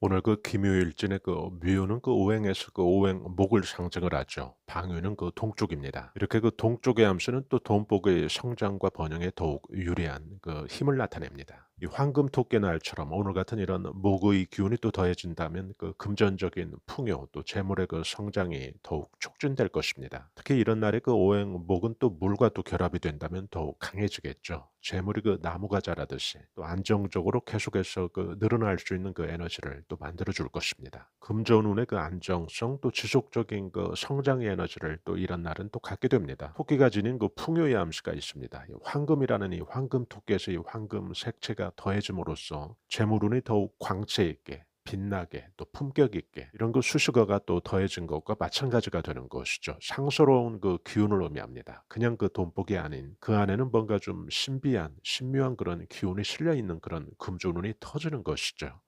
오늘 그 김효일진의 그 묘는 그 오행에서 그 오행 목을 상징을 하죠. 방위는 그 동쪽입니다. 이렇게 그 동쪽의 암수는 또 돈복의 성장과 번영에 더욱 유리한 그 힘을 나타냅니다. 이 황금 토끼 날처럼 오늘 같은 이런 목의 기운이 또 더해진다면 그 금전적인 풍요 또 재물의 그 성장이 더욱 촉진될 것입니다. 특히 이런 날에 그 오행 목은 또 물과 또 결합이 된다면 더욱 강해지겠죠. 재물이 그 나무가 자라듯이 또 안정적으로 계속해서 그 늘어날 수 있는 그 에너지를 또 만들어 줄 것입니다. 금전운의 그 안정성 또 지속적인 그 성장의 에너지를 또 이런 날은 또 갖게 됩니다. 토끼가 지닌 그 풍요의 암시가 있습니다. 이 황금이라는 이 황금 토끼에서 이 황금 색채가 더해짐으로써 재물운이 더욱 광채 있게 빛나게 또 품격 있게 이런 그 수식어가 또 더해진 것과 마찬가지가 되는 것이죠. 상스러운 그 기운을 의미합니다. 그냥 그 돈복이 아닌 그 안에는 뭔가 좀 신비한 신묘한 그런 기운이 실려 있는 그런 금조운이 터지는 것이죠.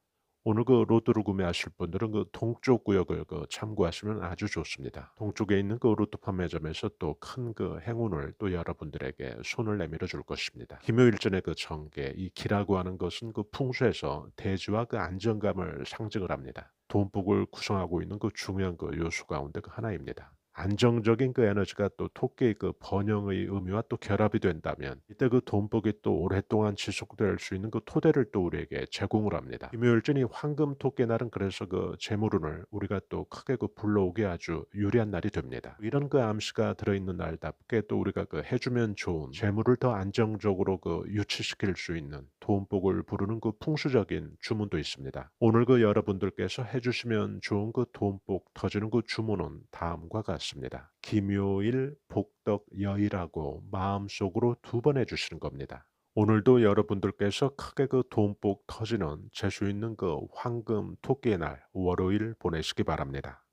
오늘 그 로또를 구매하실 분들은 그 동쪽 구역을 그 참고하시면 아주 좋습니다. 동쪽에 있는 그 로또 판매점에서 또 큰 그 행운을 또 여러분들에게 손을 내밀어 줄 것입니다. 김효일전의 그 전개, 이 기라고 하는 것은 그 풍수에서 대지와 그 안정감을 상징을 합니다. 돈복을 구성하고 있는 그 중요한 그 요소 가운데 그 하나입니다. 안정적인 그 에너지가 또 토끼의 그 번영의 의미와 또 결합이 된다면 이때 그 돈복이 또 오랫동안 지속될 수 있는 그 토대를 또 우리에게 제공을 합니다. 김효일진이 황금 토끼 날은 그래서 그 재물운을 우리가 또 크게 그 불러오게 아주 유리한 날이 됩니다. 이런 그 암시가 들어있는 날답게 또 우리가 그 해주면 좋은 재물을 더 안정적으로 그 유치시킬 수 있는 돈복을 부르는 그 풍수적인 주문도 있습니다. 오늘 그 여러분들께서 해주시면 좋은 그 돈복 터지는 그 주문은 다음과 같습니다. 김요일 복덕 여일하고 마음속으로 두 번 해주시는 겁니다. 오늘도 여러분들께서 크게 그 돈복 터지는 재수 있는 그 황금 토끼의 날 월요일 보내시기 바랍니다.